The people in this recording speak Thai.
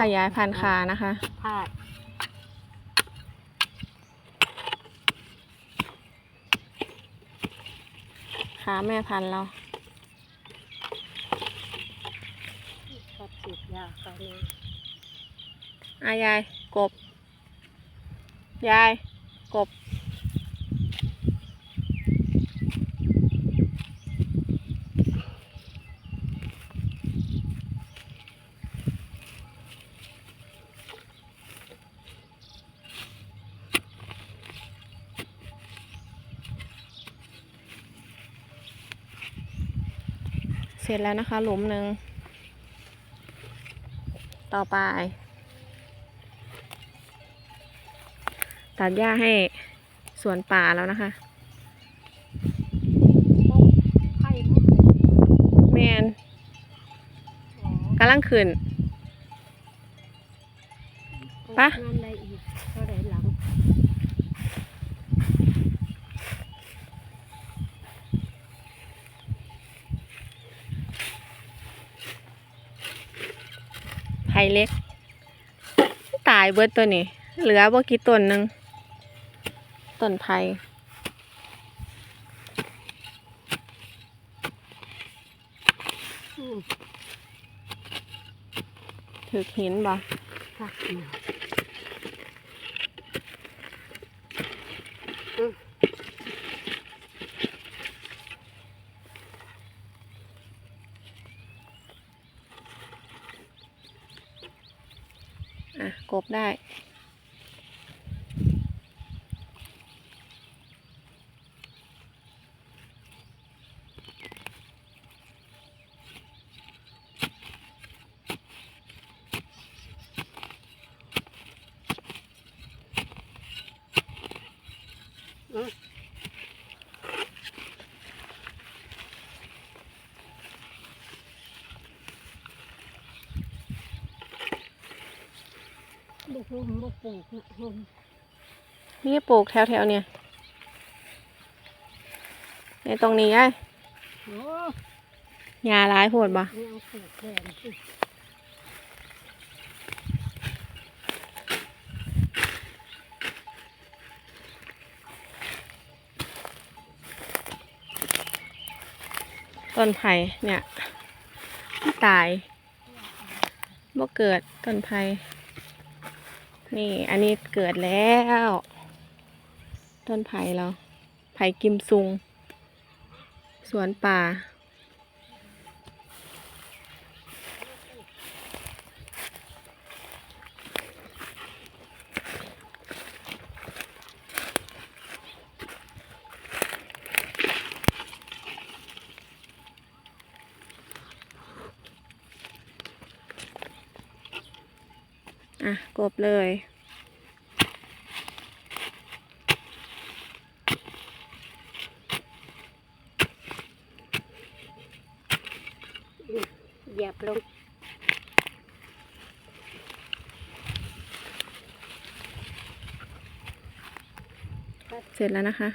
ขยายพันธุ์ขานะคะพลาดขาแม่พันธุ์เราชอบฉีดยาเขาเนี่ยอายาย กบ ยาย กบ เสร็จแล้วนะคะหลุมหนึ่ง ต่อไป ตัดหญ้าให้สวนป่าแล้วนะคะไข่แมนกำลังขึ้นปะ งานอะไรอีก เท่าไหร่หลังไผ่เล็ก ตายเบิดตัวนี้ เหลือบ่กี่ต้นหนึ่งต้นไผ่อืมถือหินบ่ อะกบได้ บุกหุ่มบุกปลูกนะหุ่มนี่ปลูกแถวๆเนี่ยในตรงนี้ไอ้โอ้ยาร้ายโหดบ่นี่เอาปลูกแทนสิต้นไผ่เนี่ยตายบ่เกิดต้นไผ่ นี่อันนี้เกิดแล้ว ต้นไผ่เรา ไผ่กิมซุง สวนป่า อะกบเลย เหยียบลงเสร็จแล้วนะคะ